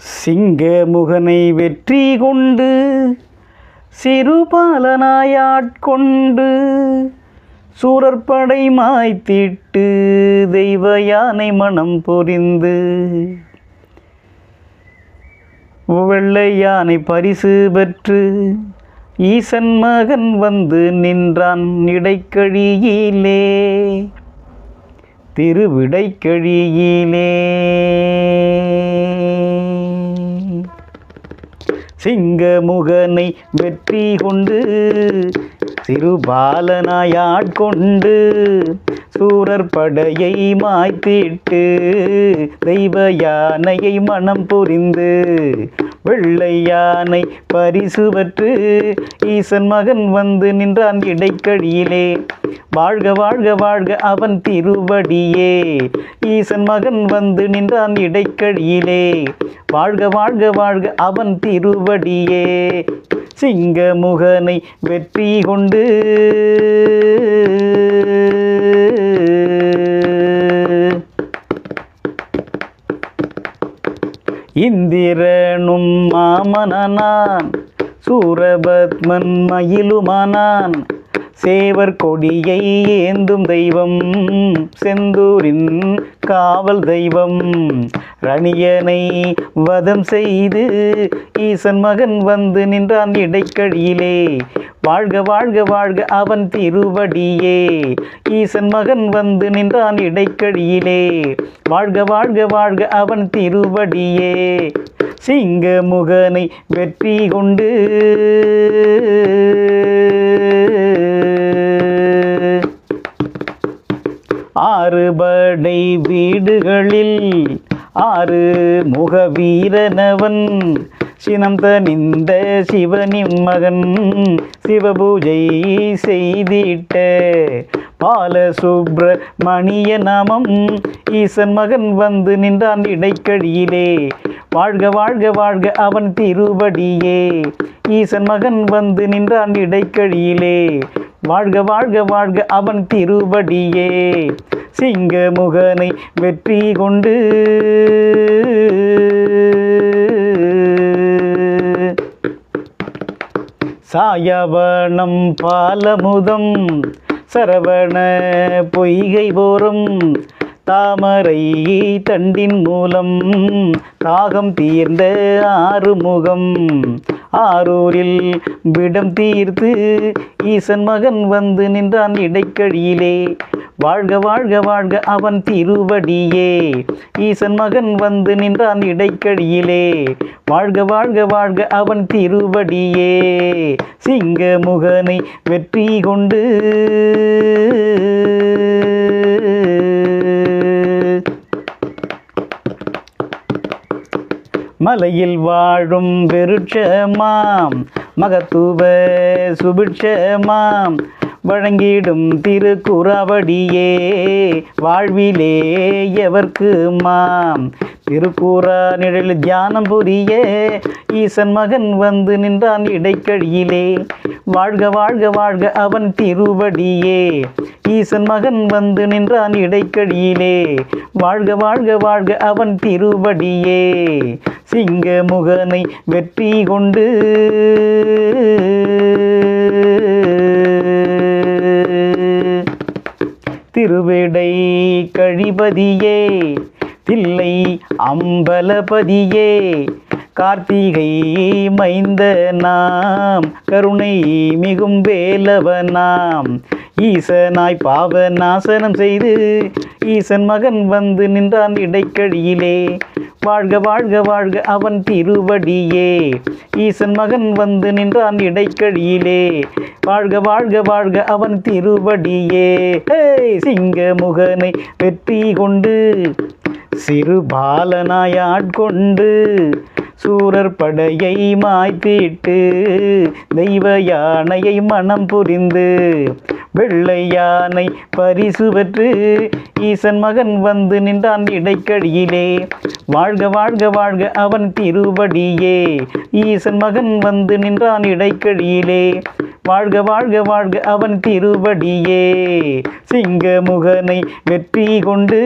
சிங்கமுகனை வெற்றி கொண்டு சிறுபாலனாயாட்கொண்டு சூரற்படை மாய்த்திட்டு தெய்வ யானை மனம் பொரிந்து வெள்ளை யானை பரிசு பெற்று ஈசன் மகன் வந்து நின்றான் இடைக்கழியிலே திருவிடைக்கழியிலே. சிங்கமுகனை வெற்றி கொண்டு சிறுபாலனாயாட்கொண்டு சூரர் படையை மாய்த்திட்டு தெய்வ யானையை மனம் புரிந்து வெள்ளை யானை பரிசு பெற்று ஈசன் மகன் வந்து நின்றான் இடைக்கழியிலே. வாழ்க வாழ்க வாழ்க அவன் திருவடியே. ஈசன் மகன் வந்து நின்றான் இடைக்கழியிலே. வாழ்க வாழ்க வாழ்க அவன் திருவடியே. சிங்கமுகனை வெற்றி கொண்டு. இந்திரனும் மாமனனான் சூரபத்மன் மயிலுமானான். சேவர் கொடியை ஏந்தும் தெய்வம் செந்தூரின் காவல் தெய்வம். ரணியனை வதம் செய்து ஈசன் மகன் வந்து நின்றான் இடைக்கழியிலே. வாழ்க வாழ்க வாழ்க அவன் திருவடியே. ஈசன் மகன் வந்து நின்றான் இடைக்கழியிலே. வாழ்க வாழ்க வாழ்க அவன் திருவடியே. சிங்கமுகனை வெற்றி கொண்டு ஆறுபடை வீடுகளில் ஆறு முக வீரனவன் சினம் தனிந்த சிவனின் மகன் சிவபூஜை செய்திட்ட பால சுப்பிரமணிய நாமம். ஈசன் மகன் வந்து நின்றான் இடைக்கழியிலே. வாழ்க வாழ்க வாழ்க அவன் திருவடியே. ஈசன் மகன் வந்து நின்றான் இடைக்கழியிலே. வாழ்க வாழ்க வாழ்க அவன் திருவடியே. சிங்கமுகனை வெற்றி கொண்டு சாயவனம் பாலமுதம் சரவண பொய்கை போரும் தாமரை தண்டின் மூலம் தாகம் தீர்ந்த ஆறுமுகம். ஆரூரில் விடம் தீர்த்து ஈசன் மகன் வந்து நின்றான் இடைக்கழியிலே. வாழ்க வாழ்க வாழ்க அவன் திருவடியே. ஈசன் மகன் வந்து நின்றான் இடைக்கழியிலே. வாழ்க வாழ்க வாழ்க அவன் திருவடியே. சிங்கமுகனை வெற்றி கொண்டு மலையில் வாழும் பெருட்சமாம் மகத்துவ சுபிட்சமாம். வழங்கிடும் திருக்குறவடியே வாழ்விலே எவர்க்கு மாம்? திருக்கூறா நிழல் தியானம் புரிய ஈசன் மகன் வந்து நின்றான் இடைக்கழியிலே. வாழ்க வாழ்க வாழ்க அவன் திருவடியே. ஈசன் மகன் வந்து நின்றான் இடைக்கடியிலே. வாழ்க வாழ்க வாழ்க அவன் திருவடியே. சிங்க முகனை வெற்றி கொண்டு திருவிடை கழிபதியே தில்லை அம்பலபதியே. கார்த்திகை மைந்த நாம் கருணை மிகும் வேலவனாம் ஈசனாய் பாவ நாசனம் செய்து ஈசன் மகன் வந்து நின்றான் இடைக்கழியிலே. வாழ்க வாழ்க வாழ்க அவன் திருவடியே. ஈசன் மகன் வந்து நின்றான் இடைக்கழியிலே. வாழ்க வாழ்க வாழ்க அவன் திருவடியே. சிங்க முகனை வெற்றி கொண்டு சிறுபாலனாய் ஆட்கொண்டு சூரர் படையை மாய்த்திட்டு தெய்வ யானையை மனம் புரிந்து வெள்ளை யானை பரிசு பெற்று ஈசன் மகன் வந்து நின்றான் இடைக்கடியிலே. வாழ்க வாழ்க வாழ்க அவன் திருவடியே ஈசன் மகன் வந்து நின்றான் இடைக்கடியிலே. வாழ்க வாழ்க வாழ்க அவன் திருவடியே. சிங்கமுகனை வெற்றி கொண்டு